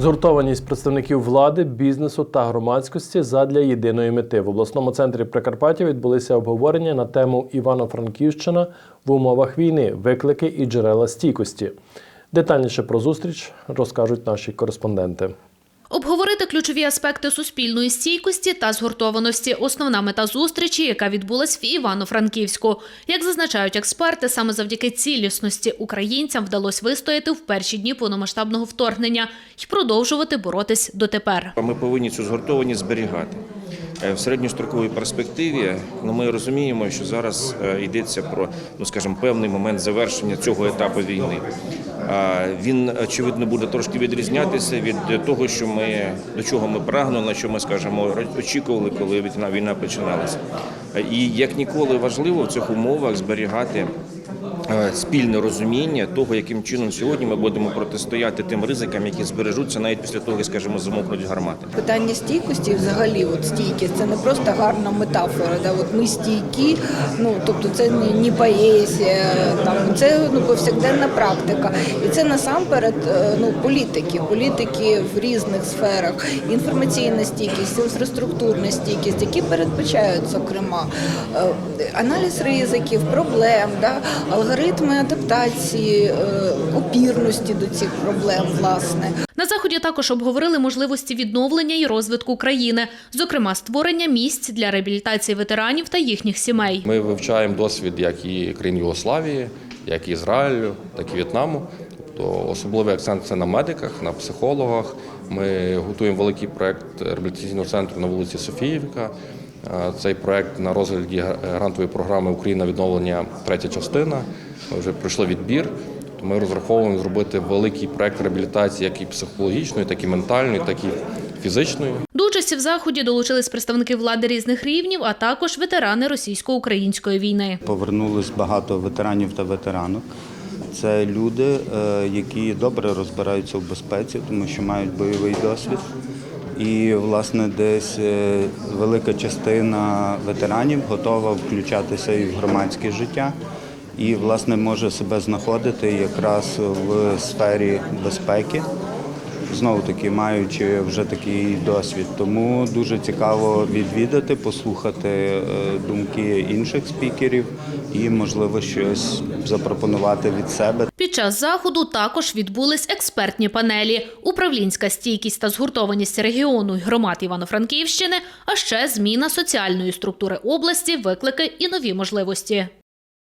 Згуртованість представників влади, бізнесу та громадськості задля єдиної мети в обласному центрі Прикарпаття відбулися обговорення на тему Івано-Франківщина в умовах війни, виклики і джерела стійкості. Детальніше про зустріч розкажуть наші кореспонденти. Обговорити ключові аспекти суспільної стійкості та згуртованості – основна мета зустрічі, яка відбулась в Івано-Франківську. Як зазначають експерти, саме завдяки цілісності українцям вдалося вистояти в перші дні повномасштабного вторгнення і продовжувати боротись дотепер. Ми повинні цю згуртованість зберігати. Е, В середньостроковій перспективі ну, ми розуміємо, що зараз е, йдеться про, ну скажімо, певний момент завершення цього етапу війни. Він очевидно буде трошки відрізнятися від того, що ми до чого ми прагнули, що ми скажімо, очікували, коли війна починалася. І як ніколи важливо в цих умовах зберігати спільне розуміння того, яким чином сьогодні ми будемо протистояти тим ризикам, які збережуться навіть після того, як скажімо, замовкнуть гармати. Питання стійкості, взагалі, от стійкість, це не просто гарна метафора. Да? От ми стійкі, ну тобто це не, поезія, там це ну повсякденна практика. І це насамперед е, ну політики, політики в різних сферах, інформаційна стійкість, інфраструктурна стійкість, які передбачають, зокрема, е, аналіз ризиків, проблем, да? Алгоритми адаптації, е, опірності до цих проблем, власне. На заході також обговорили можливості відновлення і розвитку країни, зокрема створення місць для реабілітації ветеранів та їхніх сімей. Ми вивчаємо досвід як і країн Югославії, як і Ізраїлю, так і В'єтнаму. Тобто особливий акцент це на медиках, на психологах. Ми готуємо великий проект реабілітаційного центру на вулиці Софіївка. Е, Цей проект на розгляді грантової програми Україна відновлення третя частина. Ми вже пройшли відбір. Тобто Ми розраховуємо зробити великий проект реабілітації, як і психологічної, так і ментальної, так і фізичної. До участі в заході долучились представники влади різних рівнів, а також ветерани російсько-української війни. Повернулись багато ветеранів та ветеранок. Це люди, е, які добре розбираються в безпеці, тому що мають бойовий досвід. І, власне, десь е, велика частина ветеранів готова включатися і в громадське життя, і, власне, може себе знаходити якраз в сфері безпеки знову таки маючи вже такий досвід. Тому дуже цікаво відвідати, послухати е, думки інших спікерів і, можливо, щось запропонувати від себе. Під час заходу також відбулись експертні панелі, управлінська стійкість та згуртованість регіону й громад Івано-Франківщини, а ще зміна соціальної структури області, виклики і нові можливості.